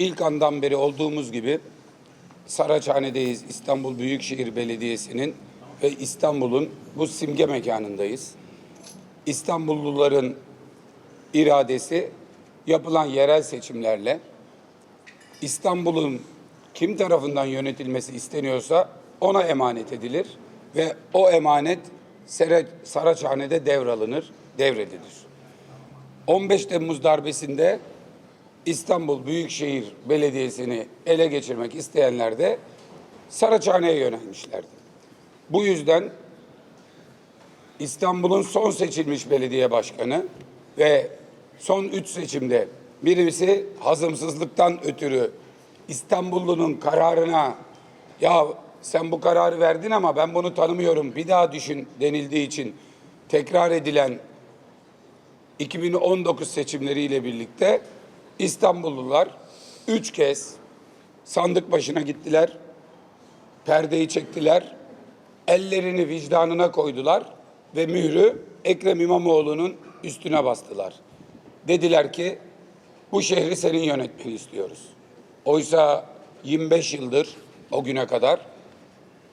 ilk andan beri olduğumuz gibi Saraçhane'deyiz. İstanbul Büyükşehir Belediyesi'nin ve İstanbul'un bu simge mekanındayız. İstanbulluların iradesi yapılan yerel seçimlerle İstanbul'un kim tarafından yönetilmesi isteniyorsa ona emanet edilir ve o emanet Saraçhane'de devralınır, devredilir. 15 Temmuz darbesinde İstanbul Büyükşehir Belediyesi'ni ele geçirmek isteyenler de Saraçhane'ye yönelmişlerdi. Bu yüzden İstanbul'un son seçilmiş belediye başkanı ve son üç seçimde birisi hazımsızlıktan ötürü İstanbullunun kararına ya sen bu kararı verdin ama ben bunu tanımıyorum bir daha düşün denildiği için tekrar edilen 2019 seçimleriyle birlikte İstanbullular üç kez sandık başına gittiler, perdeyi çektiler, ellerini vicdanına koydular ve mührü Ekrem İmamoğlu'nun üstüne bastılar. Dediler ki bu şehri senin yönetmeni istiyoruz. Oysa 25 yıldır o güne kadar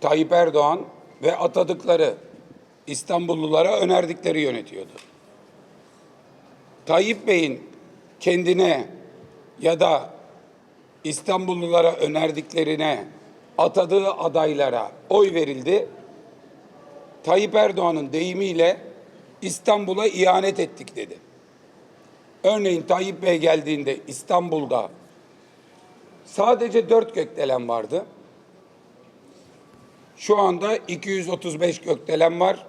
Tayyip Erdoğan ve atadıkları İstanbullulara önerdikleri yönetiyordu. Tayyip Bey'in kendine ya da İstanbullulara önerdiklerine atadığı adaylara oy verildi. Tayyip Erdoğan'ın deyimiyle İstanbul'a ihanet ettik dedi. Örneğin Tayyip Bey geldiğinde İstanbul'da sadece dört gökdelen vardı. Şu anda 235 gökdelen var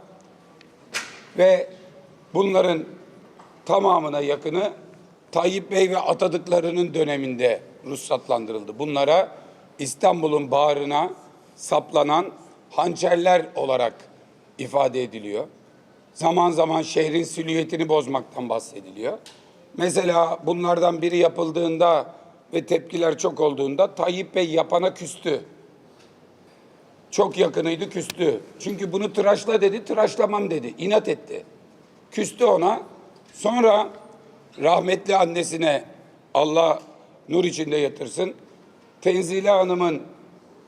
ve bunların tamamına yakını Tayyip Bey ve atadıklarının döneminde ruhsatlandırıldı. Bunlara İstanbul'un bağrına saplanan hançerler olarak ifade ediliyor. Zaman zaman şehrin silüetini bozmaktan bahsediliyor. Mesela bunlardan biri yapıldığında ve tepkiler çok olduğunda Tayyip Bey yapana küstü. Çok yakınıydı küstü. Çünkü bunu tıraşla dedi, tıraşlamam dedi. İnat etti. Küstü ona. Sonra rahmetli annesine Allah nur içinde yatırsın. Tenzile Hanım'ın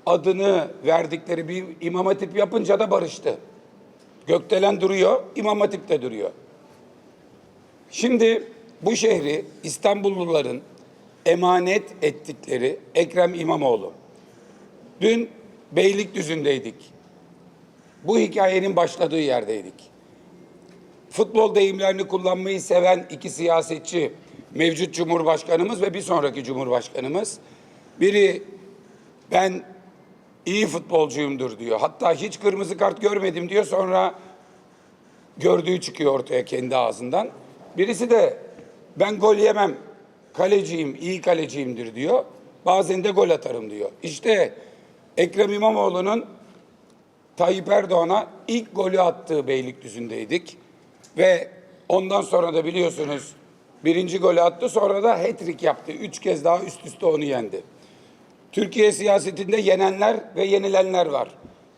adını verdikleri bir imam hatip yapınca da barıştı. Gökdelen duruyor, imam hatip de duruyor. Şimdi bu şehri İstanbulluların emanet ettikleri Ekrem İmamoğlu. Dün Beylikdüzü'ndeydik. Bu hikayenin başladığı yerdeydik. Futbol deyimlerini kullanmayı seven iki siyasetçi, mevcut Cumhurbaşkanımız ve bir sonraki Cumhurbaşkanımız. Biri ben iyi futbolcuyumdur diyor. Hatta hiç kırmızı kart görmedim diyor. Sonra gördüğü çıkıyor ortaya kendi ağzından. Birisi de ben gol yemem, kaleciyim, iyi kaleciyimdir diyor. Bazen de gol atarım diyor. İşte Ekrem İmamoğlu'nun Tayyip Erdoğan'a ilk golü attığı Beylikdüzü'ndeydik. Ve ondan sonra da biliyorsunuz birinci golü attı sonra da hat-trick yaptı. Üç kez daha üst üste onu yendi. Türkiye siyasetinde yenenler ve yenilenler var.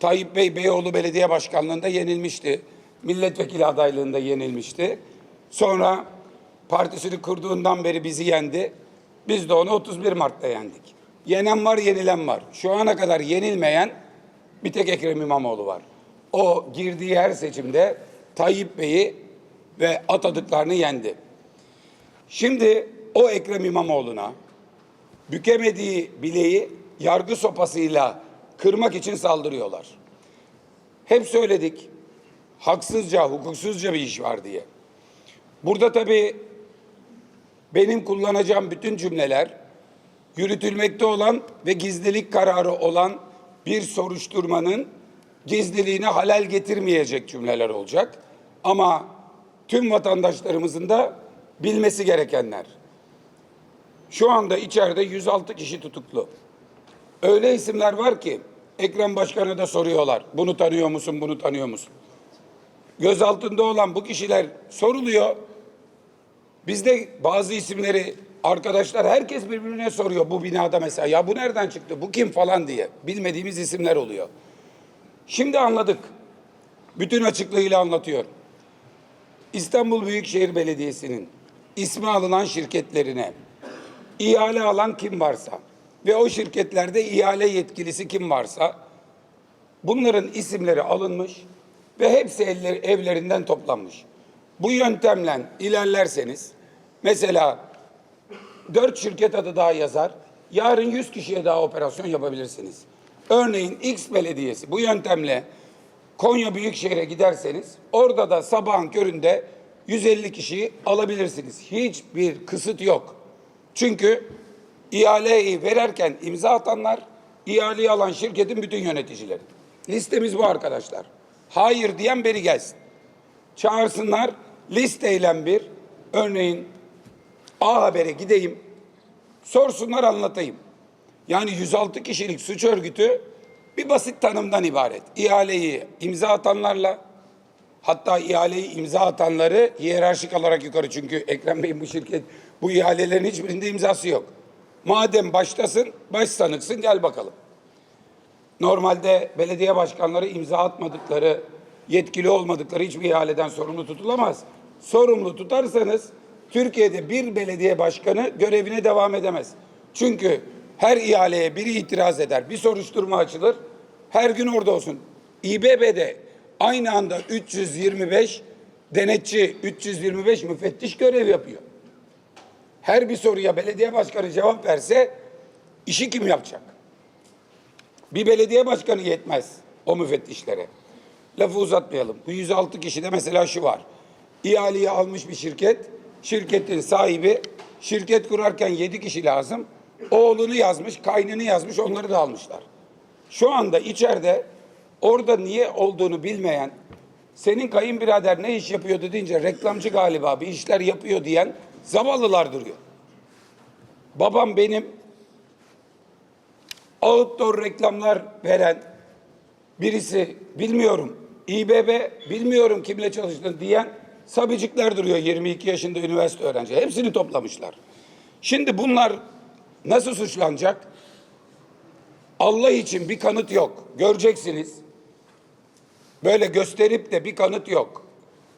Tayyip Bey Beyoğlu Belediye Başkanlığı'nda yenilmişti. Milletvekili adaylığında yenilmişti. Sonra partisini kurduğundan beri bizi yendi. Biz de onu 31 Mart'ta yendik. Yenen var, yenilen var. Şu ana kadar yenilmeyen bir tek Ekrem İmamoğlu var. O girdiği her seçimde Tayyip Bey'i ve atadıklarını yendi. Şimdi o Ekrem İmamoğlu'na bükemediği bileği yargı sopasıyla kırmak için saldırıyorlar. Hep söyledik. Haksızca, hukuksuzca bir iş var diye. Burada tabii benim kullanacağım bütün cümleler yürütülmekte olan ve gizlilik kararı olan bir soruşturmanın gizliliğine halel getirmeyecek cümleler olacak. Ama tüm vatandaşlarımızın da bilmesi gerekenler. Şu anda içeride 106 kişi tutuklu. Öyle isimler var ki Ekrem Başkan'a da soruyorlar. Bunu tanıyor musun, bunu tanıyor musun? Gözaltında olan bu kişiler soruluyor. Bizde bazı isimleri arkadaşlar herkes birbirine soruyor bu binada mesela. Ya bu nereden çıktı, bu kim falan diye. Bilmediğimiz isimler oluyor. Şimdi anladık. Bütün açıklığıyla anlatıyorum. İstanbul Büyükşehir Belediyesi'nin ismi alınan şirketlerine ihale alan kim varsa ve o şirketlerde ihale yetkilisi kim varsa bunların isimleri alınmış ve hepsi eller, evlerinden toplanmış. Bu yöntemle ilerlerseniz mesela dört şirket adı daha yazar. Yarın 100 kişiye daha operasyon yapabilirsiniz. Örneğin X belediyesi bu yöntemle Konya Büyükşehir'e giderseniz orada da sabahın köründe 150 kişiyi alabilirsiniz. Hiçbir kısıt yok. Çünkü ihaleyi verirken imza atanlar, ihaleyi alan şirketin bütün yöneticileri. Listemiz bu arkadaşlar. Hayır diyen beri gelsin. Çağırsınlar listeyle bir örneğin A Haber'e gideyim. Sorsunlar anlatayım. Yani 106 kişilik suç örgütü bir basit tanımdan ibaret. İhaleyi imza atanlarla hatta ihaleyi imza atanları hiyerarşik olarak yukarı çünkü Ekrem Bey'in bu şirket bu ihalelerin hiçbirinde imzası yok. Madem baştasın, baş sanıksın gel bakalım. Normalde belediye başkanları imza atmadıkları, yetkili olmadıkları hiçbir ihaleden sorumlu tutulamaz. Sorumlu tutarsanız Türkiye'de bir belediye başkanı görevine devam edemez. Çünkü her ihaleye biri itiraz eder, bir soruşturma açılır, her gün orada olsun. İBB'de aynı anda 325 denetçi, 325 müfettiş görev yapıyor. Her bir soruya belediye başkanı cevap verse işi kim yapacak? Bir belediye başkanı yetmez o müfettişlere. Lafı uzatmayalım. Bu 106 kişide mesela şu var. İhaleyi almış bir şirket, şirketin sahibi, şirket kurarken 7 kişi lazım. Oğlunu yazmış, kaynını yazmış, onları da almışlar. Şu anda içeride orada niye olduğunu bilmeyen, senin kayınbirader ne iş yapıyordu deyince reklamcı galiba bir işler yapıyor diyen zavallılar duruyor. Babam benim outdoor reklamlar veren birisi bilmiyorum İBB bilmiyorum kimle çalıştın diyen sabicikler duruyor 22 yaşında üniversite öğrenci. Hepsini toplamışlar. Şimdi bunlar nasıl suçlanacak? Allah için bir kanıt yok. Göreceksiniz. Böyle gösterip de bir kanıt yok.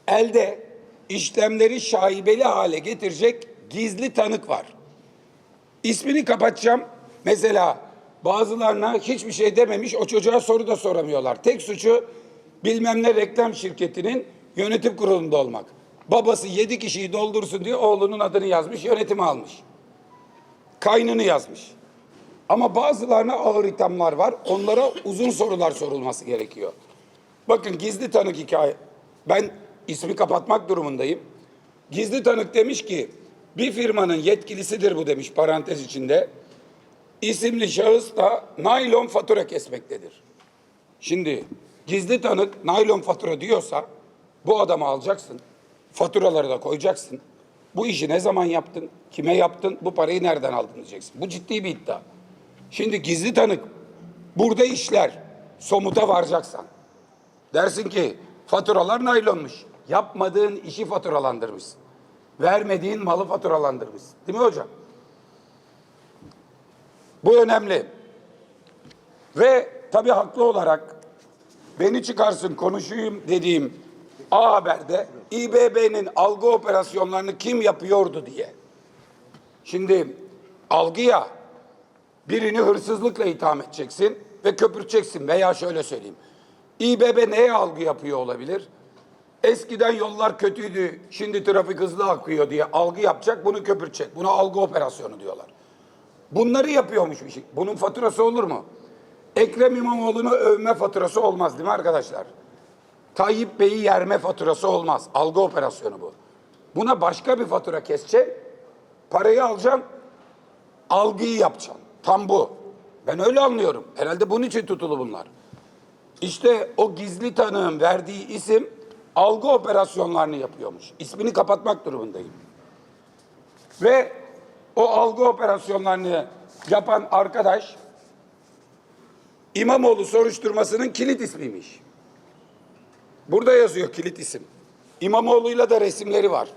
Elde işlemleri şaibeli hale getirecek gizli tanık var. İsmini kapatacağım. Mesela bazılarına hiçbir şey dememiş o çocuğa soru da soramıyorlar. Tek suçu bilmem ne reklam şirketinin yönetim kurulunda olmak. Babası yedi kişiyi doldursun diye oğlunun adını yazmış yönetimi almış. Kaynını yazmış. Ama bazılarına ağır ithamlar var. Onlara uzun sorular sorulması gerekiyor. Bakın gizli tanık hikaye. Ben ismi kapatmak durumundayım. Gizli tanık demiş ki bir firmanın yetkilisidir bu demiş parantez içinde. İsimli şahıs da naylon fatura kesmektedir. Şimdi gizli tanık naylon fatura diyorsa bu adamı alacaksın. Faturaları da koyacaksın. Bu işi ne zaman yaptın? Kime yaptın? Bu parayı nereden aldın diyeceksin. Bu ciddi bir iddia. Şimdi gizli tanık burada işler somuta varacaksan. Dersin ki faturalar naylonmuş. Yapmadığın işi faturalandırmışsın. Vermediğin malı faturalandırmışsın. Değil mi hocam? Bu önemli. Ve tabii haklı olarak beni çıkarsın konuşayım dediğim A Haber'de İBB'nin algı operasyonlarını kim yapıyordu diye. Şimdi algıya birini hırsızlıkla itham edeceksin ve köpürteceksin veya şöyle söyleyeyim. İBB neye algı yapıyor olabilir? Eskiden yollar kötüydü, şimdi trafik hızlı akıyor diye algı yapacak, bunu köpürtecek. Buna algı operasyonu diyorlar. Bunları yapıyormuş bir şey. Bunun faturası olur mu? Ekrem İmamoğlu'nu övme faturası olmaz değil mi arkadaşlar? Tayyip Bey'i yerme faturası olmaz. Algı operasyonu bu. Buna başka bir fatura keseceksin. Parayı alacaksın. Algıyı yapacaksın. Tam bu. Ben öyle anlıyorum. Herhalde bunun için tutulu bunlar. İşte o gizli tanığın verdiği isim algı operasyonlarını yapıyormuş. İsmini kapatmak durumundayım. Ve o algı operasyonlarını yapan arkadaş İmamoğlu soruşturmasının kilit ismiymiş. Burada yazıyor kilit isim. İmamoğlu'yla da resimleri var.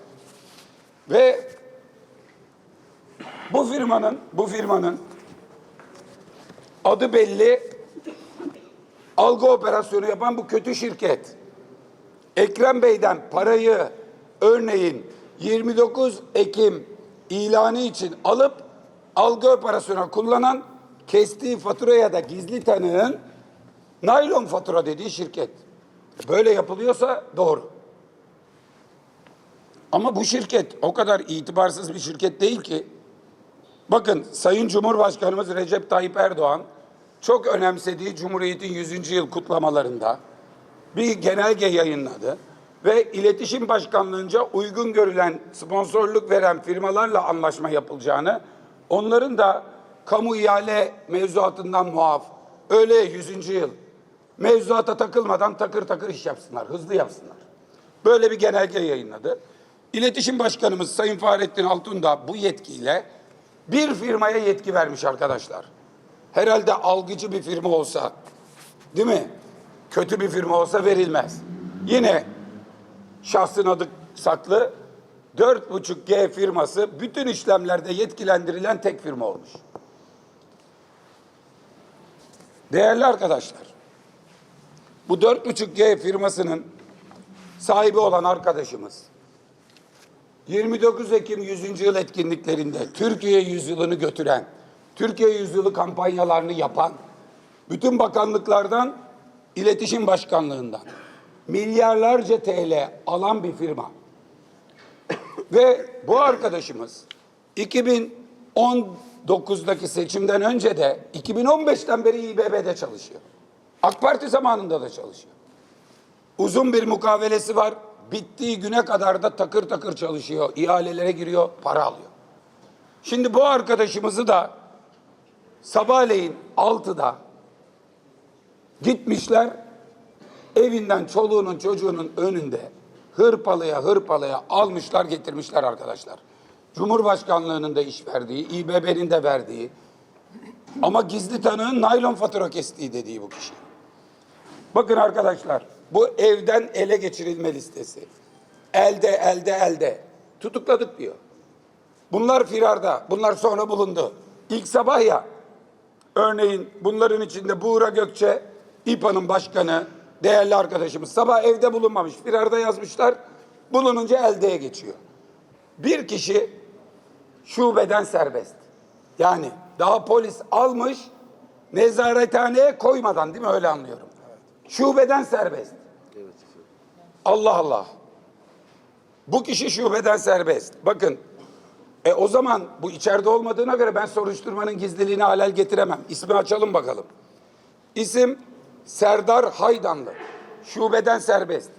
Ve bu firmanın bu firmanın adı belli algı operasyonu yapan bu kötü şirket Ekrem Bey'den parayı örneğin 29 Ekim ilanı için alıp algı operasyonu kullanan kestiği faturaya da gizli tanığın naylon fatura dediği şirket. Böyle yapılıyorsa doğru. Ama bu şirket o kadar itibarsız bir şirket değil ki. Bakın Sayın Cumhurbaşkanımız Recep Tayyip Erdoğan çok önemsediği Cumhuriyet'in 100. yıl kutlamalarında bir genelge yayınladı ve iletişim başkanlığınca uygun görülen sponsorluk veren firmalarla anlaşma yapılacağını, onların da kamu ihale mevzuatından muaf, öyle 100. yıl mevzuata takılmadan takır takır iş yapsınlar, hızlı yapsınlar. Böyle bir genelge yayınladı. İletişim Başkanımız Sayın Fahrettin Altun da bu yetkiyle bir firmaya yetki vermiş arkadaşlar. Herhalde algıcı bir firma olsa, değil mi? Kötü bir firma olsa verilmez. Yine şahsın adı saklı. 4.5G firması bütün işlemlerde yetkilendirilen tek firma olmuş. Değerli arkadaşlar, bu 4.5G firmasının sahibi olan arkadaşımız 29 Ekim 100. yıl etkinliklerinde Türkiye yüzyılını götüren, Türkiye yüzyılı kampanyalarını yapan, bütün bakanlıklardan iletişim başkanlığından milyarlarca TL alan bir firma. Ve bu arkadaşımız 2019'daki seçimden önce de 2015'ten beri İBB'de çalışıyor. AK Parti zamanında da çalışıyor. Uzun bir mukavelesi var. Bittiği güne kadar da takır takır çalışıyor. İhalelere giriyor, para alıyor. Şimdi bu arkadaşımızı da sabahleyin 6'da gitmişler evinden çoluğunun çocuğunun önünde hırpalaya hırpalaya almışlar getirmişler arkadaşlar. Cumhurbaşkanlığının da iş verdiği, İBB'nin de verdiği ama gizli tanığın naylon fatura kestiği dediği bu kişi. Bakın arkadaşlar bu evden ele geçirilme listesi. Elde elde elde. Tutukladık diyor. Bunlar firarda. Bunlar sonra bulundu. İlk sabah ya örneğin bunların içinde Buğra Gökçe İPA'nın başkanı değerli arkadaşımız sabah evde bulunmamış. Firarda yazmışlar. Bulununca eldeye geçiyor. Bir kişi şubeden serbest. Yani daha polis almış nezarethaneye koymadan değil mi öyle anlıyorum. Şubeden serbest. Allah Allah. Bu kişi şubeden serbest. Bakın e o zaman bu içeride olmadığına göre ben soruşturmanın gizliliğini halel getiremem. İsmi açalım bakalım. İsim Serdar Haydanlı. Şubeden serbest.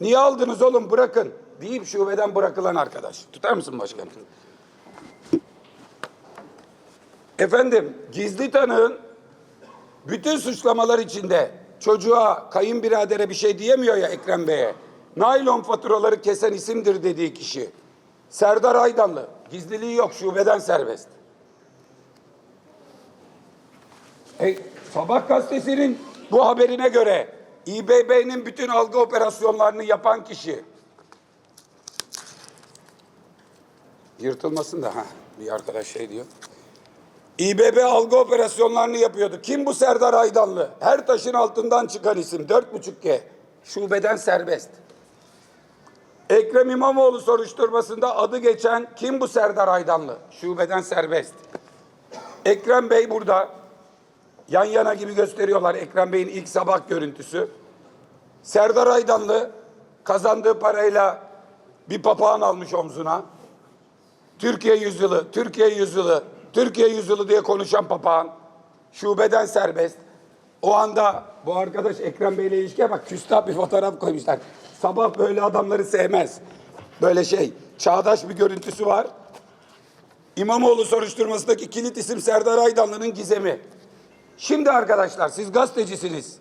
Niye aldınız oğlum bırakın deyip şubeden bırakılan arkadaş. Tutar mısın başkanım? Efendim gizli tanığın bütün suçlamalar içinde çocuğa, kayınbiradere bir şey diyemiyor ya Ekrem Bey'e. Naylon faturaları kesen isimdir dediği kişi. Serdar Aydanlı. Gizliliği yok, şubeden serbest. E, Sabah gazetesinin bu haberine göre İBB'nin bütün algı operasyonlarını yapan kişi. Yırtılmasın da ha bir arkadaş şey diyor. İBB algı operasyonlarını yapıyordu. Kim bu Serdar Aydanlı? Her taşın altından çıkan isim. Dört buçuk G. Şubeden serbest. Ekrem İmamoğlu soruşturmasında adı geçen kim bu Serdar Aydanlı? Şubeden serbest. Ekrem Bey burada. Yan yana gibi gösteriyorlar Ekrem Bey'in ilk sabah görüntüsü. Serdar Aydanlı kazandığı parayla bir papağan almış omzuna. Türkiye yüzyılı, Türkiye yüzyılı, Türkiye yüzyılı diye konuşan papağan şubeden serbest. O anda bu arkadaş Ekrem Bey'le ilişkiye bak küstah bir fotoğraf koymuşlar. Sabah böyle adamları sevmez. Böyle şey çağdaş bir görüntüsü var. İmamoğlu soruşturmasındaki kilit isim Serdar Aydanlı'nın gizemi. Şimdi arkadaşlar siz gazetecisiniz.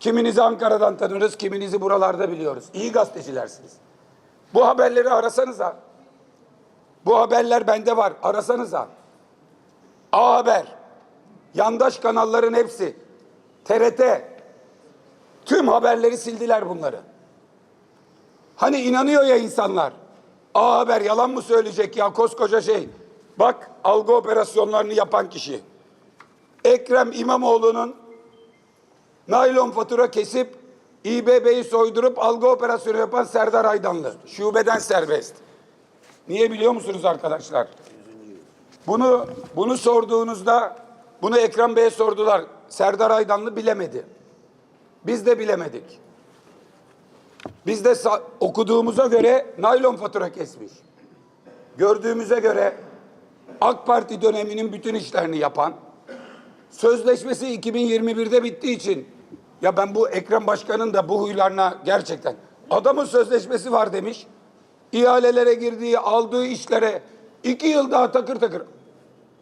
Kiminizi Ankara'dan tanırız, kiminizi buralarda biliyoruz. İyi gazetecilersiniz. Bu haberleri arasanıza. Bu haberler bende var. Arasanıza. A Haber, yandaş kanalların hepsi, TRT, tüm haberleri sildiler bunları. Hani inanıyor ya insanlar. A Haber yalan mı söyleyecek ya koskoca şey. Bak algı operasyonlarını yapan kişi. Ekrem İmamoğlu'nun naylon fatura kesip İBB'yi soydurup algı operasyonu yapan Serdar Aydanlı. Şubeden serbest. Niye biliyor musunuz arkadaşlar? Bunu bunu sorduğunuzda bunu Ekrem Bey'e sordular. Serdar Aydanlı bilemedi. Biz de bilemedik. Biz de okuduğumuza göre naylon fatura kesmiş. Gördüğümüze göre AK Parti döneminin bütün işlerini yapan, sözleşmesi 2021'de bittiği için ya ben bu Ekrem Başkan'ın da bu huylarına gerçekten adamın sözleşmesi var demiş. İhalelere girdiği, aldığı işlere iki yıl daha takır takır.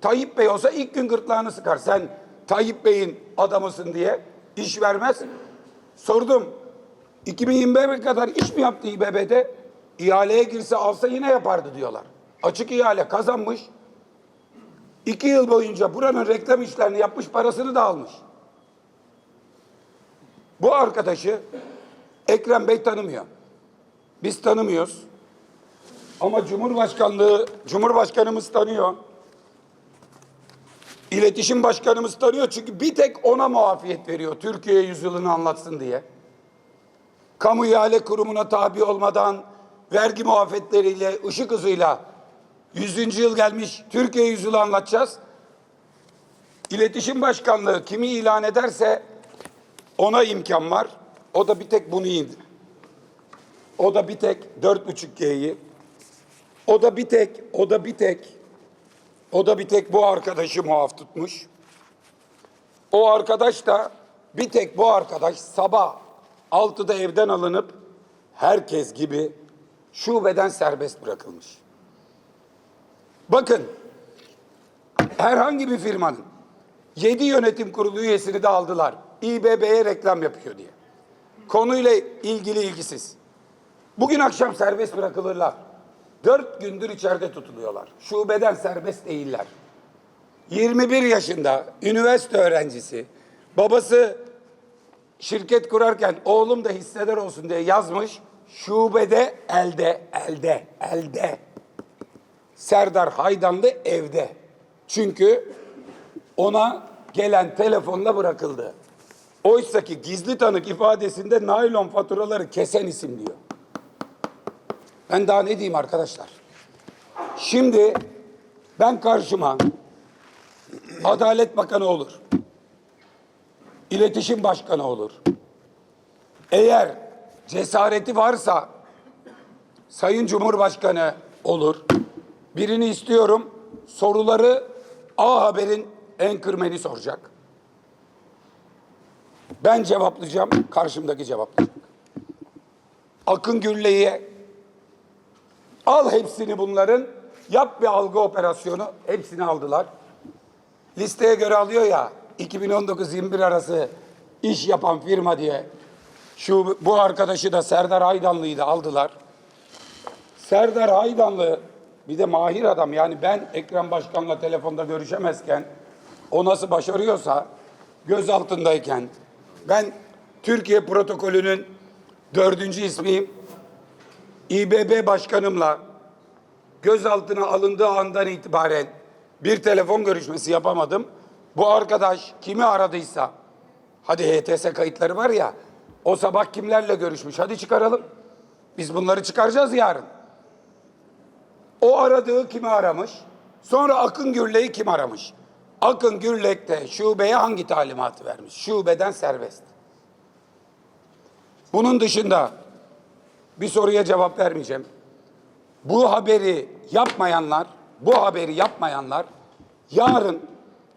Tayyip Bey olsa ilk gün gırtlağını sıkar. Sen Tayyip Bey'in adamısın diye iş vermez. Sordum. 2025'e kadar iş mi yaptı İBB'de? İhaleye girse alsa yine yapardı diyorlar. Açık ihale kazanmış. İki yıl boyunca buranın reklam işlerini yapmış, parasını da almış. Bu arkadaşı Ekrem Bey tanımıyor. Biz tanımıyoruz. Ama Cumhurbaşkanlığı, Cumhurbaşkanımız tanıyor. İletişim Başkanımız tanıyor çünkü bir tek ona muafiyet veriyor Türkiye yüzyılını anlatsın diye. Kamu ihale kurumuna tabi olmadan vergi muafetleriyle, ışık hızıyla 100. yıl gelmiş Türkiye yüzyılı anlatacağız. İletişim Başkanlığı kimi ilan ederse ona imkan var. O da bir tek bunu indi. O da bir tek 4.5G'yi. O da bir tek, o da bir tek, o da bir tek bu arkadaşı muaf tutmuş. O arkadaş da bir tek bu arkadaş sabah 6'da evden alınıp herkes gibi şubeden serbest bırakılmış. Bakın herhangi bir firmanın 7 yönetim kurulu üyesini de aldılar. İBB'ye reklam yapıyor diye. Konuyla ilgili ilgisiz. Bugün akşam serbest bırakılırlar. Dört gündür içeride tutuluyorlar. Şubeden serbest değiller. 21 yaşında üniversite öğrencisi. Babası şirket kurarken oğlum da hisseder olsun diye yazmış. Şubede elde, elde, elde. Serdar Haydanlı evde. Çünkü ona gelen telefonla bırakıldı. Oysa ki gizli tanık ifadesinde naylon faturaları kesen isim diyor. Ben daha ne diyeyim arkadaşlar? Şimdi ben karşıma Adalet Bakanı olur. İletişim Başkanı olur. Eğer cesareti varsa Sayın Cumhurbaşkanı olur. Birini istiyorum. Soruları A Haber'in enkırmeni soracak. Ben cevaplayacağım, karşımdaki cevaplayacak. Akın Gülle'ye al hepsini bunların, yap bir algı operasyonu, hepsini aldılar. Listeye göre alıyor ya, 2019-21 arası iş yapan firma diye. Şu bu arkadaşı da Serdar Aydanlı'yı da aldılar. Serdar Haydanlı bir de mahir adam yani ben Ekrem Başkan'la telefonda görüşemezken o nasıl başarıyorsa göz altındayken ben Türkiye protokolünün dördüncü ismiyim. İBB başkanımla gözaltına alındığı andan itibaren bir telefon görüşmesi yapamadım. Bu arkadaş kimi aradıysa hadi HTS kayıtları var ya o sabah kimlerle görüşmüş hadi çıkaralım. Biz bunları çıkaracağız yarın. O aradığı kimi aramış? Sonra Akın Gürlek'i kim aramış? Akın Gürlek de şubeye hangi talimatı vermiş? Şubeden serbest. Bunun dışında bir soruya cevap vermeyeceğim. Bu haberi yapmayanlar, bu haberi yapmayanlar yarın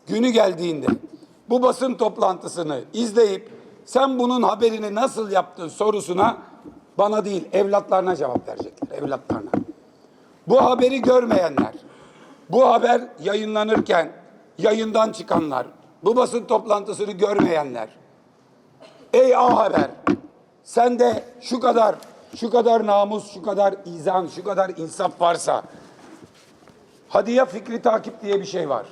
günü geldiğinde bu basın toplantısını izleyip sen bunun haberini nasıl yaptın sorusuna bana değil evlatlarına cevap verecekler. Evlatlarına. Bu haberi görmeyenler, bu haber yayınlanırken yayından çıkanlar, bu basın toplantısını görmeyenler. Ey A Haber, sen de şu kadar, şu kadar namus, şu kadar izan, şu kadar insaf varsa, hadi ya fikri takip diye bir şey var.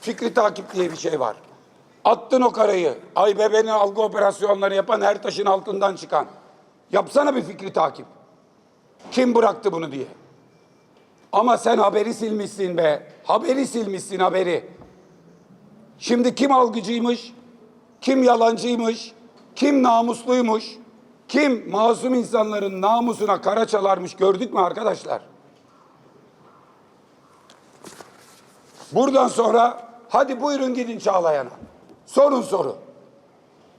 Fikri takip diye bir şey var. Attın o karayı, AİBB'nin algı operasyonları yapan her taşın altından çıkan. Yapsana bir fikri takip. Kim bıraktı bunu diye. Ama sen haberi silmişsin be. Haberi silmişsin haberi. Şimdi kim algıcıymış? Kim yalancıymış? Kim namusluymuş? Kim masum insanların namusuna kara çalarmış gördük mü arkadaşlar? Buradan sonra hadi buyurun gidin Çağlayan'a. Sorun soru.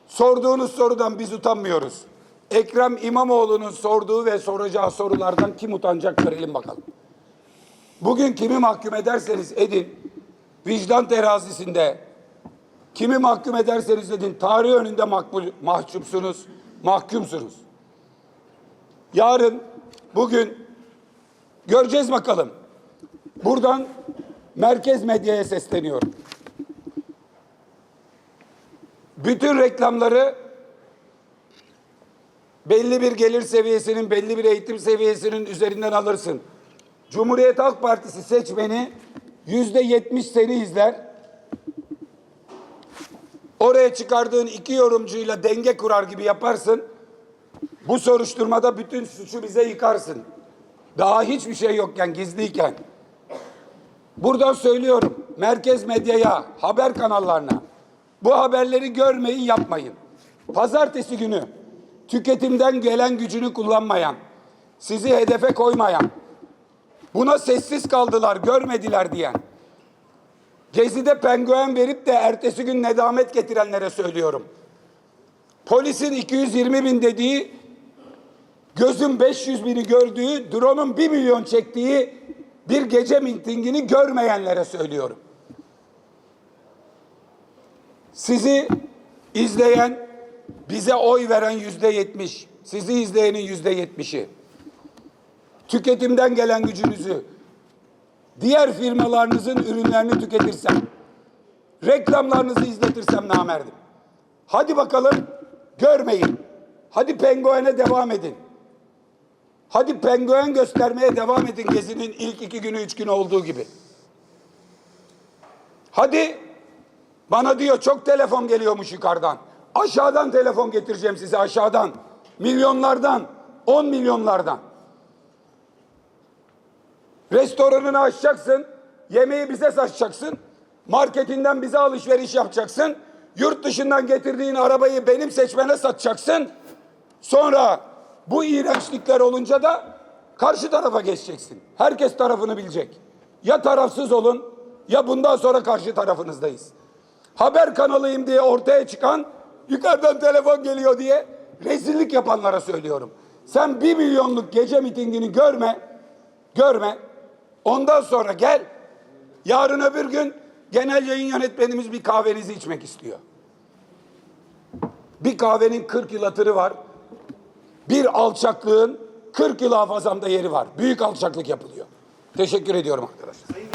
Sorduğunuz sorudan biz utanmıyoruz. Ekrem İmamoğlu'nun sorduğu ve soracağı sorulardan kim utanacak görelim bakalım. Bugün kimi mahkum ederseniz edin, vicdan terazisinde kimi mahkum ederseniz edin, tarih önünde makbul, mahcupsunuz, mahkumsunuz. Yarın, bugün göreceğiz bakalım. Buradan merkez medyaya sesleniyorum. Bütün reklamları belli bir gelir seviyesinin, belli bir eğitim seviyesinin üzerinden alırsın. Cumhuriyet Halk Partisi seçmeni yüzde yetmiş seni izler. Oraya çıkardığın iki yorumcuyla denge kurar gibi yaparsın. Bu soruşturmada bütün suçu bize yıkarsın. Daha hiçbir şey yokken, gizliyken. Buradan söylüyorum, merkez medyaya, haber kanallarına bu haberleri görmeyin, yapmayın. Pazartesi günü tüketimden gelen gücünü kullanmayan, sizi hedefe koymayan, buna sessiz kaldılar, görmediler diyen, Gezi'de penguen verip de ertesi gün nedamet getirenlere söylüyorum. Polisin 220 bin dediği, gözün 500 bini gördüğü, drone'un 1 milyon çektiği bir gece mitingini görmeyenlere söylüyorum. Sizi izleyen, bize oy veren yüzde yetmiş, sizi izleyenin yüzde yetmişi, tüketimden gelen gücünüzü, diğer firmalarınızın ürünlerini tüketirsem, reklamlarınızı izletirsem namerdim. Hadi bakalım görmeyin. Hadi penguene devam edin. Hadi penguen göstermeye devam edin gezinin ilk iki günü, üç günü olduğu gibi. Hadi bana diyor çok telefon geliyormuş yukarıdan. Aşağıdan telefon getireceğim size aşağıdan. Milyonlardan, on milyonlardan. Restoranını açacaksın, yemeği bize saçacaksın, marketinden bize alışveriş yapacaksın, yurt dışından getirdiğin arabayı benim seçmene satacaksın. Sonra bu iğrençlikler olunca da karşı tarafa geçeceksin. Herkes tarafını bilecek. Ya tarafsız olun ya bundan sonra karşı tarafınızdayız. Haber kanalıyım diye ortaya çıkan yukarıdan telefon geliyor diye rezillik yapanlara söylüyorum. Sen bir milyonluk gece mitingini görme, görme. Ondan sonra gel. Yarın öbür gün genel yayın yönetmenimiz bir kahvenizi içmek istiyor. Bir kahvenin 40 yıl hatırı var. Bir alçaklığın 40 yıl hafızamda yeri var. Büyük alçaklık yapılıyor. Teşekkür ediyorum arkadaşlar.